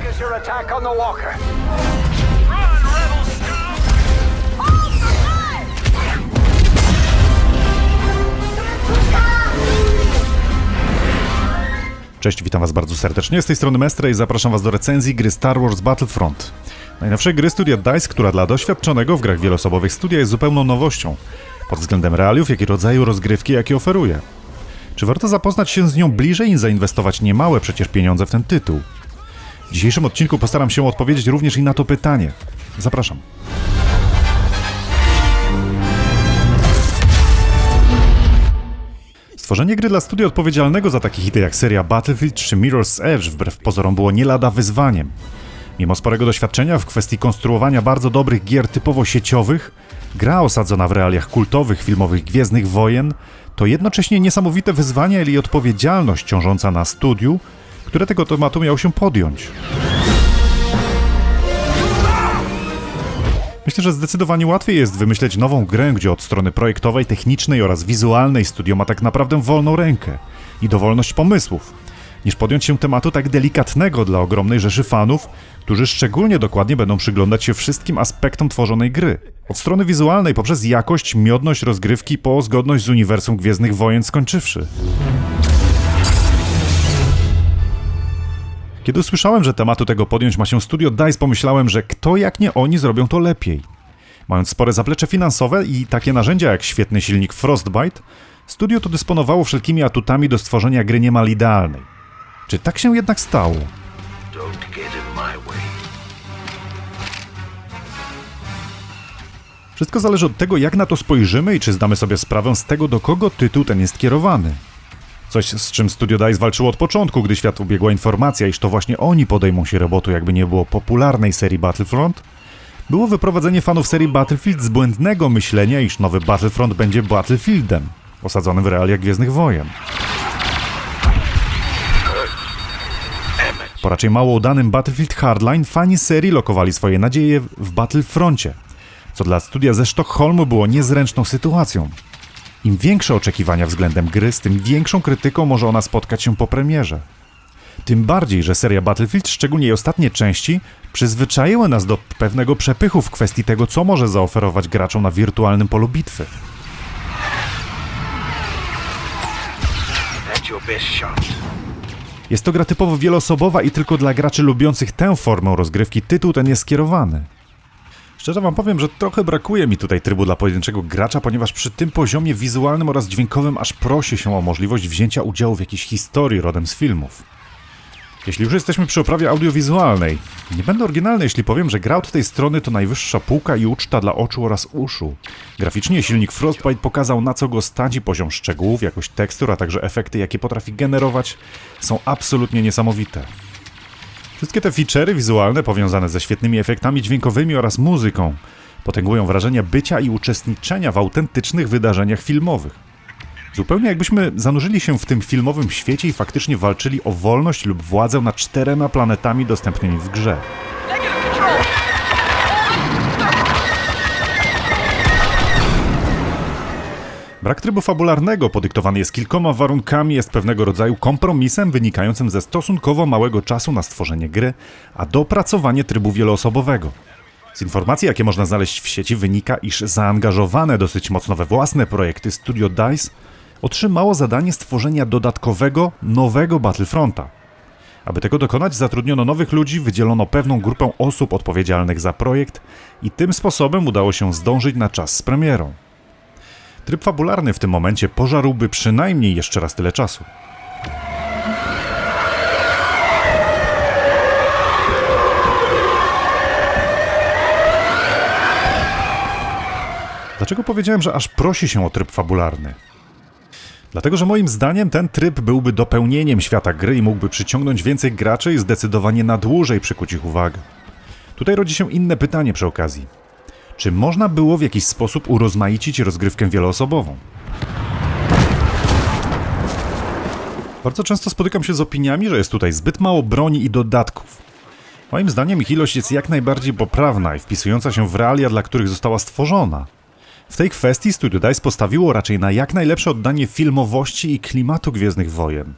Focus your attack on the walker. Cześć, witam was bardzo serdecznie. Z tej strony Mestre i zapraszam was do recenzji gry Star Wars Battlefront. Najnowszej gry studia DICE, która dla doświadczonego w grach wieloosobowych studia jest zupełną nowością. Pod względem realiów, jak i rodzaju rozgrywki, jakie oferuje. Czy warto zapoznać się z nią bliżej i zainwestować niemałe przecież pieniądze w ten tytuł? W dzisiejszym odcinku postaram się odpowiedzieć również i na to pytanie. Zapraszam. Stworzenie gry dla studia odpowiedzialnego za takie hity jak seria Battlefield czy Mirror's Edge wbrew pozorom było nie lada wyzwaniem. Mimo sporego doświadczenia w kwestii konstruowania bardzo dobrych gier typowo sieciowych, gra osadzona w realiach kultowych filmowych Gwiezdnych Wojen to jednocześnie niesamowite wyzwanie, i odpowiedzialność ciążąca na studiu, które tego tematu miało się podjąć. Myślę, że zdecydowanie łatwiej jest wymyśleć nową grę, gdzie od strony projektowej, technicznej oraz wizualnej studio ma tak naprawdę wolną rękę i dowolność pomysłów, niż podjąć się tematu tak delikatnego dla ogromnej rzeszy fanów, którzy szczególnie dokładnie będą przyglądać się wszystkim aspektom tworzonej gry. Od strony wizualnej poprzez jakość, miodność rozgrywki po zgodność z uniwersum Gwiezdnych Wojen skończywszy. Kiedy usłyszałem, że tematu tego podjąć ma się studio DICE, pomyślałem, że kto jak nie oni zrobią to lepiej. Mając spore zaplecze finansowe i takie narzędzia jak świetny silnik Frostbite, studio to dysponowało wszelkimi atutami do stworzenia gry niemal idealnej. Czy tak się jednak stało? Wszystko zależy od tego, jak na to spojrzymy i czy zdamy sobie sprawę z tego, do kogo tytuł ten jest kierowany. Coś, z czym Studio DICE walczyło od początku, gdy świat ubiegła informacja, iż to właśnie oni podejmą się roboty, jakby nie było popularnej serii Battlefront, było wyprowadzenie fanów serii Battlefield z błędnego myślenia, iż nowy Battlefront będzie Battlefieldem, osadzonym w realiach Gwiezdnych Wojen. Po raczej mało udanym Battlefield Hardline fani serii lokowali swoje nadzieje w Battlefroncie, co dla studia ze Sztokholmu było niezręczną sytuacją. Im większe oczekiwania względem gry, z tym większą krytyką może ona spotkać się po premierze. Tym bardziej, że seria Battlefield, szczególnie jej ostatnie części, przyzwyczaiły nas do pewnego przepychu w kwestii tego, co może zaoferować graczom na wirtualnym polu bitwy. Jest to gra typowo wieloosobowa i tylko dla graczy lubiących tę formę rozgrywki tytuł ten jest skierowany. Szczerze wam powiem, że trochę brakuje mi tutaj trybu dla pojedynczego gracza, ponieważ przy tym poziomie wizualnym oraz dźwiękowym aż prosi się o możliwość wzięcia udziału w jakiejś historii rodem z filmów. Jeśli już jesteśmy przy oprawie audiowizualnej, nie będę oryginalny, jeśli powiem, że gra od tej strony to najwyższa półka i uczta dla oczu oraz uszu. Graficznie silnik Frostbite pokazał na co go stać i poziom szczegółów, jakość tekstur, a także efekty, jakie potrafi generować, są absolutnie niesamowite. Wszystkie te feature'y wizualne powiązane ze świetnymi efektami dźwiękowymi oraz muzyką potęgują wrażenie bycia i uczestniczenia w autentycznych wydarzeniach filmowych. Zupełnie jakbyśmy zanurzyli się w tym filmowym świecie i faktycznie walczyli o wolność lub władzę nad czterema planetami dostępnymi w grze. Brak trybu fabularnego podyktowany jest kilkoma warunkami, jest pewnego rodzaju kompromisem wynikającym ze stosunkowo małego czasu na stworzenie gry, a dopracowanie trybu wieloosobowego. Z informacji, jakie można znaleźć w sieci, wynika, iż zaangażowane dosyć mocno we własne projekty studio DICE otrzymało zadanie stworzenia dodatkowego, nowego Battlefronta. Aby tego dokonać, zatrudniono nowych ludzi, wydzielono pewną grupę osób odpowiedzialnych za projekt i tym sposobem udało się zdążyć na czas z premierą. Tryb fabularny w tym momencie pożarłby przynajmniej jeszcze raz tyle czasu. Dlaczego powiedziałem, że aż prosi się o tryb fabularny? Dlatego, że moim zdaniem ten tryb byłby dopełnieniem świata gry i mógłby przyciągnąć więcej graczy i zdecydowanie na dłużej przykuć ich uwagę. Tutaj rodzi się inne pytanie przy okazji. Czy można było w jakiś sposób urozmaicić rozgrywkę wieloosobową? Bardzo często spotykam się z opiniami, że jest tutaj zbyt mało broni i dodatków. Moim zdaniem ich ilość jest jak najbardziej poprawna i wpisująca się w realia, dla których została stworzona. W tej kwestii Studio DICE postawiło raczej na jak najlepsze oddanie filmowości i klimatu Gwiezdnych Wojen.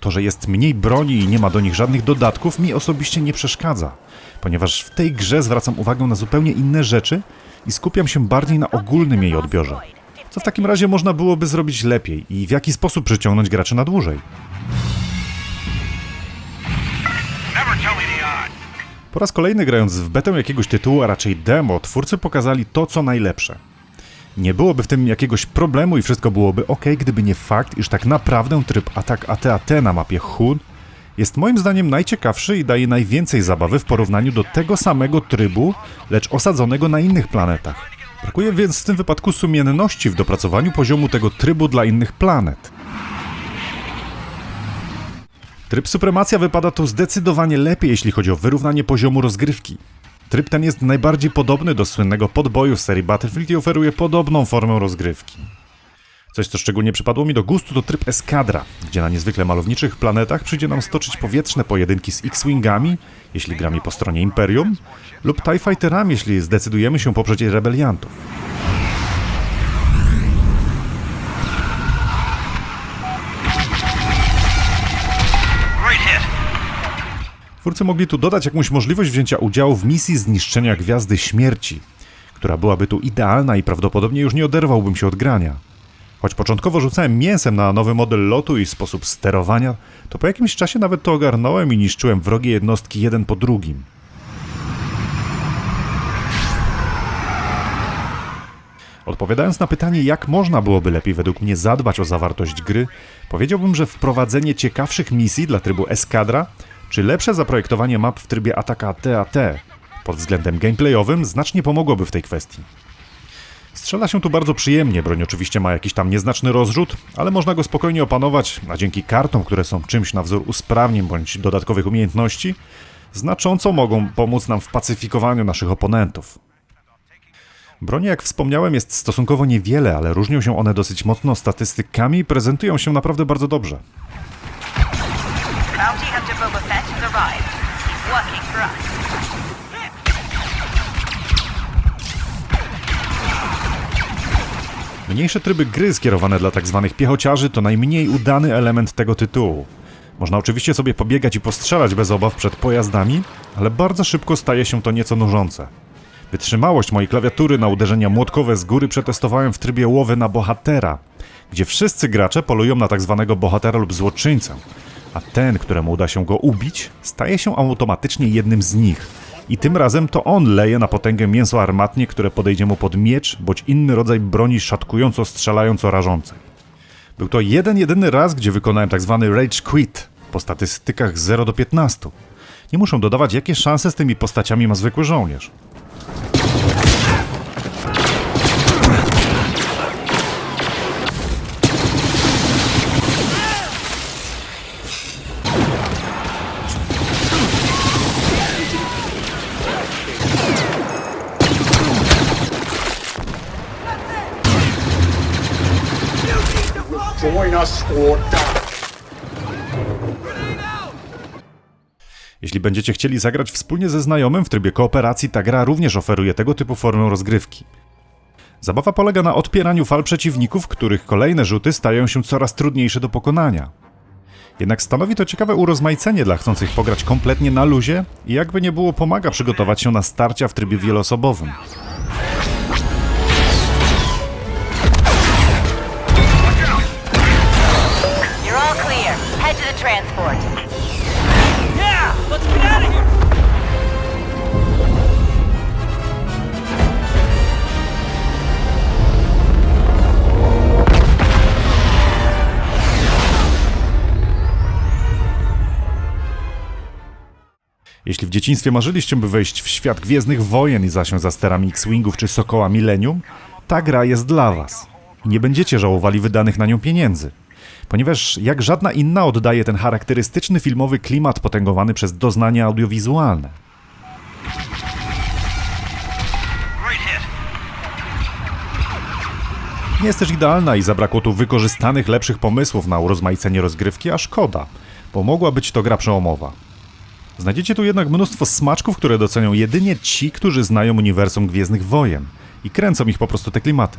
To, że jest mniej broni i nie ma do nich żadnych dodatków, mi osobiście nie przeszkadza, ponieważ w tej grze zwracam uwagę na zupełnie inne rzeczy i skupiam się bardziej na ogólnym jej odbiorze. Co w takim razie można byłoby zrobić lepiej i w jaki sposób przyciągnąć graczy na dłużej? Po raz kolejny grając w betę jakiegoś tytułu, a raczej demo, twórcy pokazali to, co najlepsze. Nie byłoby w tym jakiegoś problemu i wszystko byłoby ok, gdyby nie fakt, iż tak naprawdę tryb Atak AT-AT na mapie Hun jest moim zdaniem najciekawszy i daje najwięcej zabawy w porównaniu do tego samego trybu, lecz osadzonego na innych planetach. Brakuje więc w tym wypadku sumienności w dopracowaniu poziomu tego trybu dla innych planet. Tryb Supremacja wypada tu zdecydowanie lepiej, jeśli chodzi o wyrównanie poziomu rozgrywki. Tryb ten jest najbardziej podobny do słynnego podboju serii Battlefield i oferuje podobną formę rozgrywki. Coś, co szczególnie przypadło mi do gustu, to tryb Eskadra, gdzie na niezwykle malowniczych planetach przyjdzie nam stoczyć powietrzne pojedynki z X-Wingami, jeśli gramy po stronie Imperium, lub TIE Fighterami, jeśli zdecydujemy się poprzeć rebeliantów. Twórcy mogli tu dodać jakąś możliwość wzięcia udziału w misji zniszczenia Gwiazdy Śmierci, która byłaby tu idealna i prawdopodobnie już nie oderwałbym się od grania. Choć początkowo rzucałem mięsem na nowy model lotu i sposób sterowania, to po jakimś czasie nawet to ogarnąłem i niszczyłem wrogie jednostki jeden po drugim. Odpowiadając na pytanie, jak można byłoby lepiej według mnie zadbać o zawartość gry, powiedziałbym, że wprowadzenie ciekawszych misji dla trybu Eskadra, czy lepsze zaprojektowanie map w trybie Ataka TAT pod względem gameplayowym znacznie pomogłoby w tej kwestii. Strzela się tu bardzo przyjemnie, broń oczywiście ma jakiś tam nieznaczny rozrzut, ale można go spokojnie opanować, a dzięki kartom, które są czymś na wzór usprawnień bądź dodatkowych umiejętności, znacząco mogą pomóc nam w pacyfikowaniu naszych oponentów. Broni, jak wspomniałem, jest stosunkowo niewiele, ale różnią się one dosyć mocno statystykami i prezentują się naprawdę bardzo dobrze. Mniejsze tryby gry skierowane dla tzw. piechociarzy to najmniej udany element tego tytułu. Można oczywiście sobie pobiegać i postrzelać bez obaw przed pojazdami, ale bardzo szybko staje się to nieco nużące. Wytrzymałość mojej klawiatury na uderzenia młotkowe z góry przetestowałem w trybie łowy na bohatera, gdzie wszyscy gracze polują na tzw. bohatera lub złoczyńcę, a ten, któremu uda się go ubić, staje się automatycznie jednym z nich. I tym razem to on leje na potęgę mięso armatnie, które podejdzie mu pod miecz bądź inny rodzaj broni szatkująco strzelająco rażącej. Był to jeden jedyny raz, gdzie wykonałem tzw. rage quit po statystykach 0 do 15. Nie muszę dodawać, jakie szanse z tymi postaciami ma zwykły żołnierz. Us or die. Jeśli będziecie chcieli zagrać wspólnie ze znajomym w trybie kooperacji, ta gra również oferuje tego typu formę rozgrywki. Zabawa polega na odpieraniu fal przeciwników, których kolejne rzuty stają się coraz trudniejsze do pokonania. Jednak stanowi to ciekawe urozmaicenie dla chcących pograć kompletnie na luzie i jakby nie było pomaga przygotować się na starcia w trybie wieloosobowym. Transport. Yeah, let's get out of here. Jeśli w dzieciństwie marzyliście, by wejść w świat Gwiezdnych Wojen i zasiąść za sterami X-Wingów czy Sokoła Millennium, ta gra jest dla Was. Nie będziecie żałowali wydanych na nią pieniędzy. Ponieważ jak żadna inna oddaje ten charakterystyczny filmowy klimat potęgowany przez doznania audiowizualne. Nie jest też idealna i zabrakło tu wykorzystanych lepszych pomysłów na urozmaicenie rozgrywki, a szkoda, bo mogła być to gra przełomowa. Znajdziecie tu jednak mnóstwo smaczków, które docenią jedynie ci, którzy znają uniwersum Gwiezdnych Wojen i kręcą ich po prostu te klimaty.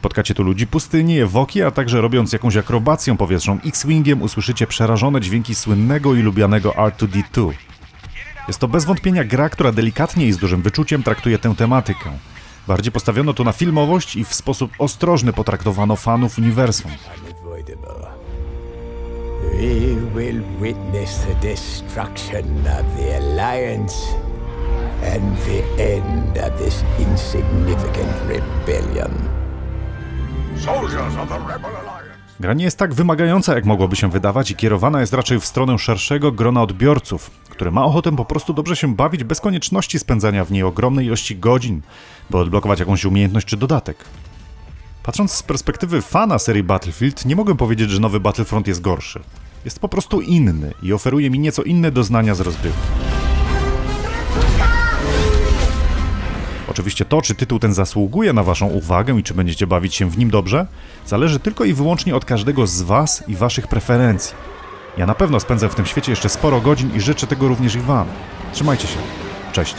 Spotkacie tu ludzi pustyni, ewoki, a także robiąc jakąś akrobację powietrzną X-Wingiem usłyszycie przerażone dźwięki słynnego i lubianego R2-D2. Jest to bez wątpienia gra, która delikatnie i z dużym wyczuciem traktuje tę tematykę. Bardziej postawiono tu na filmowość i w sposób ostrożny potraktowano fanów uniwersum. We will witness the destruction of the Alliance and the end of this insignificant rebellion. Gra nie jest tak wymagająca, jak mogłoby się wydawać i kierowana jest raczej w stronę szerszego grona odbiorców, który ma ochotę po prostu dobrze się bawić bez konieczności spędzania w niej ogromnej ilości godzin, by odblokować jakąś umiejętność czy dodatek. Patrząc z perspektywy fana serii Battlefield, nie mogę powiedzieć, że nowy Battlefront jest gorszy. Jest po prostu inny i oferuje mi nieco inne doznania z rozgrywki. Oczywiście to, czy tytuł ten zasługuje na Waszą uwagę i czy będziecie bawić się w nim dobrze, zależy tylko i wyłącznie od każdego z Was i Waszych preferencji. Ja na pewno spędzę w tym świecie jeszcze sporo godzin i życzę tego również i Wam. Trzymajcie się. Cześć.